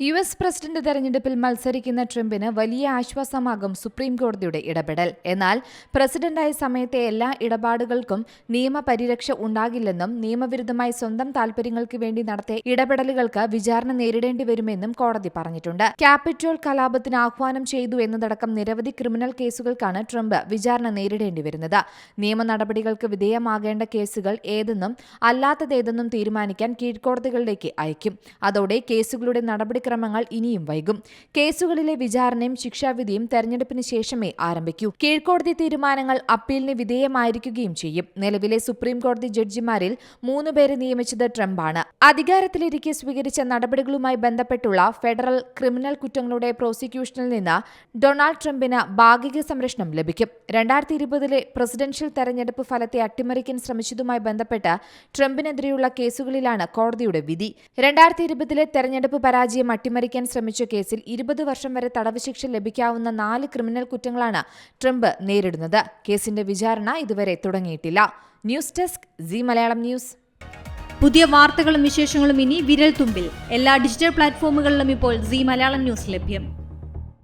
U S president തെരഞ്ഞെടുപ്പിൽ മത്സരിക്കുന്ന ട്രംപിന് വലിയ ആശ്വാസമാകും സുപ്രീം കോടതിയുടെ ഇടപെടൽ. എന്നാൽ പ്രസിഡന്റായ സമയത്തെ എല്ലാ ഇടപാടുകൾക്കും നിയമപരിരക്ഷ ഉണ്ടാകില്ലെന്നും നിയമവിരുദ്ധമായി സ്വന്തം താൽപര്യങ്ങൾക്ക് വേണ്ടി നടത്തിയ ഇടപെടലുകൾക്ക് വിചാരണ നേരിടേണ്ടി വരുമെന്നും കോടതി പറഞ്ഞിട്ടുണ്ട്. ക്യാപിറ്റോൾ കലാപത്തിന് ആഹ്വാനം ചെയ്തു എന്നതടക്കം നിരവധി ക്രിമിനൽ കേസുകൾക്കാണ് ട്രംപ് വിചാരണ നേരിടേണ്ടി വരുന്നത്. നിയമ നടപടികൾക്ക് വിധേയമാകേണ്ട കേസുകൾ ഏതെന്നും അല്ലാത്തതേതെന്നും തീരുമാനിക്കാൻ കീഴ്ക്കോടതികളിലേക്ക് അയക്കും. അതോടെ കേസുകളുടെ നടപടിക്രമങ്ങൾ ഇനിയും വൈകും. കേസുകളിലെ വിചാരണയും ശിക്ഷാവിധിയും തെരഞ്ഞെടുപ്പിന് ശേഷമേ ആരംഭിക്കൂ. കീഴ്ക്കോടതി തീരുമാനങ്ങൾ അപ്പീലിന് വിധേയമായിരിക്കുകയും ചെയ്യും. നിലവിലെ സുപ്രീം കോടതി ജഡ്ജിമാരിൽ മൂന്നുപേരെ നിയമിച്ചത് ട്രംപാണ്. അധികാരത്തിലിരിക്കെ സ്വീകരിച്ച നടപടികളുമായി ബന്ധപ്പെട്ടുള്ള ഫെഡറൽ ക്രിമിനൽ കുറ്റങ്ങളുടെ പ്രോസിക്യൂഷനിൽ നിന്ന് ഡൊണാൾഡ് ട്രംപിന് ഭാഗിക സംരക്ഷണം ലഭിക്കും. രണ്ടായിരത്തി ഇരുപതിലെ പ്രസിഡൻഷ്യൽ തെരഞ്ഞെടുപ്പ് ഫലത്തെ അട്ടിമറിക്കാൻ ശ്രമിച്ചതുമായി ബന്ധപ്പെട്ട് ട്രംപിനെതിരെയുള്ള കേസുകളിലാണ് കോടതിയുടെ വിധി. രണ്ടായിരത്തി ഇരുപതിലെ തെരഞ്ഞെടുപ്പ് പരാജയം അട്ടിമറിക്കാൻ ശ്രമിച്ച കേസിൽ ഇരുപത് വർഷം വരെ തടവ് ശിക്ഷ ലഭിക്കാവുന്ന നാല് ക്രിമിനൽ കുറ്റങ്ങളാണ് ട്രംപ് നേരിടുന്നത്. കേസിന്റെ വിചാരണ ഇതുവരെ തുടങ്ങിയിട്ടില്ല. News desk Zee Malayalam news. പുതിയ വാർത്തകളും വിശേഷങ്ങളും ഇനി വിരൽ തുമ്പിൽ. എല്ലാ ഡിജിറ്റൽ പ്ലാറ്റ്ഫോമുകളിലും ഇപ്പോൾ സി മലയാളം ന്യൂസ് ലഭ്യം.